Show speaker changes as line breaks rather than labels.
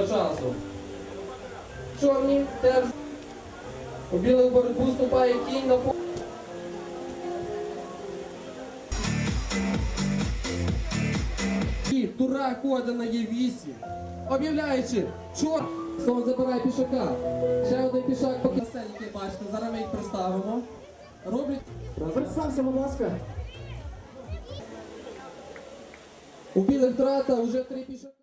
часу. Чорні терс. У білих боротьбу ступає кінь на полі. І Тура ходить на Є8. Об'являючи, Чорт! Сон забирає пішака. Ще один пішак поки який бачите, зараз ми їх приставимо. Роблять.
Представся, будь ласка.
У білих втрата вже три пішаки.